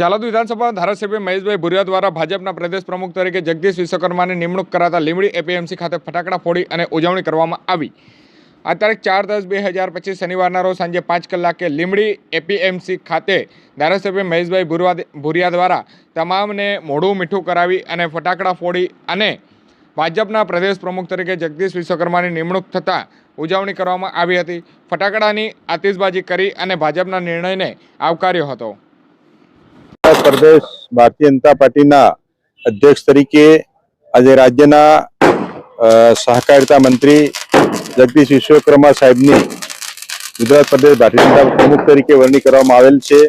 ઝાલોદ વિધાનસભા ધારાસભ્ય મહેશભાઈ ભુરિયા દ્વારા ભાજપના પ્રદેશ પ્રમુખ તરીકે જગદીશ વિશ્વકર્માની નિમણૂક કરાતા લીમડી એપીએમસી ખાતે ફટાકડા ફોડી અને ઉજવણી કરવામાં આવી. આ તારીખ ચાર દસ બે હજાર પચીસ શનિવારના રોજ સાંજે પાંચ કલાકે લીમડી એપીએમસી ખાતે ધારાસભ્ય મહેશભાઈ ભુરવા- ભુરિયા દ્વારા તમામને મોઢું મીઠું કરાવી અને ફટાકડા ફોડી અને ભાજપના પ્રદેશ પ્રમુખ તરીકે જગદીશ વિશ્વકર્માની નિમણૂક થતાં ઉજવણી કરવામાં આવી હતી. ફટાકડાની આતિશબાજી કરી અને ભાજપના નિર્ણયને આવકાર્યો હતો. ગુજરાત પ્રદેશ ભારતીય જનતા પાર્ટીના અધ્યક્ષ તરીકે આજે રાજ્યના સહકારિતા મંત્રી જગદીશ વિશ્વકર્મા સાહેબની ગુજરાત પ્રદેશ ભારતીય જનતા પ્રમુખ તરીકે વરણી કરવામાં આવેલ છે.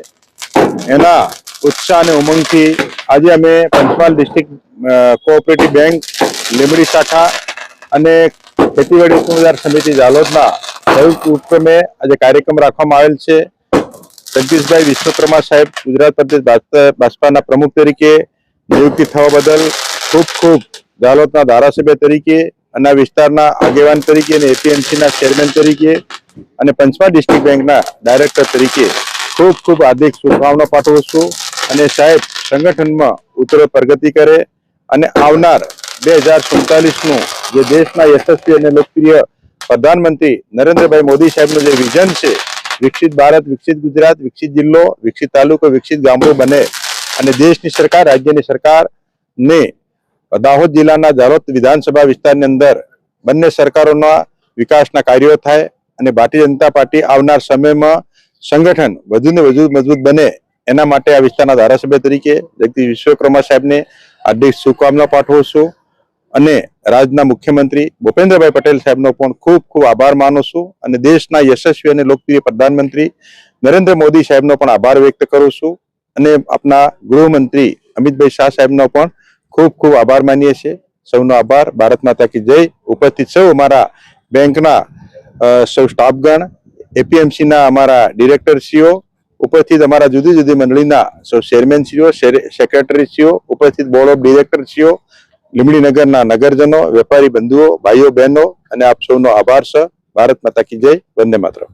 એના ઉત્સાહ અને ઉમંગથી આજે અમે Panchmahal district cooperative bank Limbdi શાખા અને ખેતીવાડી ઉપબજાર સમિતિ જાલોદના સંયુક્ત ઉપક્રમે આજે કાર્યક્રમ રાખવામાં આવેલ છે. જગદીશભાઈ વિશ્વકર્મા સાહેબ, ગુજરાત પ્રદેશ ભાજપ- ભાજપાના પ્રમુખ તરીકે નિયુક્તિ થવા બદલ ખૂબ ખૂબ ઝાલોદના ધારાસભ્ય તરીકે અને વિસ્તારના આગેવાન તરીકે અને એપીએમસીના ચેરમેન તરીકે અને પંચમા ડિસ્ટ્રિક્ટ બેંકના ડાયરેક્ટર તરીકે ખૂબ ખૂબ હાર્દિક શુભકામના પાઠવું છું અને સાહેબ, સંગઠનમાં ઉત્તર પ્રગતિ કરે અને આવનાર બે હજાર સુડતાલીસનું જે દેશના યશસ્વી અને લોકપ્રિય પ્રધાનમંત્રી નરેન્દ્રભાઈ મોદી સાહેબનું જે વિઝન છે વિકસિત ભારત, વિકસિત ગુજરાત, વિકસિત જિલ્લો, વિકસિત તાલુકો, વિકસિત ગામડું બને. અને દેશની સરકાર, રાજ્યની સરકારને દાહોદ જિલ્લાના ઝાલોદ વિધાનસભા વિસ્તારની અંદર બંને સરકારોના વિકાસના કાર્યો થાય અને ભારતીય જનતા પાર્ટી આવનાર સમયમાં સંગઠન વધુ ને વધુ મજબૂત બને. એના માટે આ વિસ્તારના ધારાસભ્ય તરીકે જગદીશ વિશ્વકર્મા સાહેબને હાર્દિક શુભકામના પાઠવું છું. અને રાજ્યના મુખ્યમંત્રી ભૂપેન્દ્રભાઈ પટેલ સાહેબનો પણ ખૂબ ખૂબ આભાર માનું છું અને દેશના યશસ્વી અને લોકપ્રિય પ્રધાનમંત્રી નરેન્દ્ર મોદી સાહેબનો પણ આભાર વ્યક્ત કરું છું અને આપના ગૃહમંત્રી અમિતભાઈ શાહ સાહેબનો પણ ખૂબ ખૂબ આભાર માનીએ છીએ. સૌનો આભાર. ભારત માતા કી જય. ઉપસ્થિત સૌ અમારા બેંકના સૌ સ્ટાફગણ, એપીએમસીના અમારા ડિરેક્ટરશ્રીઓ ઉપસ્થિત અમારા જુદી જુદી મંડળીના, સૌ ચેરમેનશ્રીઓ સેક્રેટરીશ્રીઓ ઉપસ્થિત બોર્ડ ઓફ ડિરેક્ટરશ્રીઓ લીમડી નગરના નગરજનો, વેપારી બંધુઓ, ભાઈઓ, બહેનો અને આપ સૌનો આભાર છે ભારત માતા કી જય. વંદે માતરમ.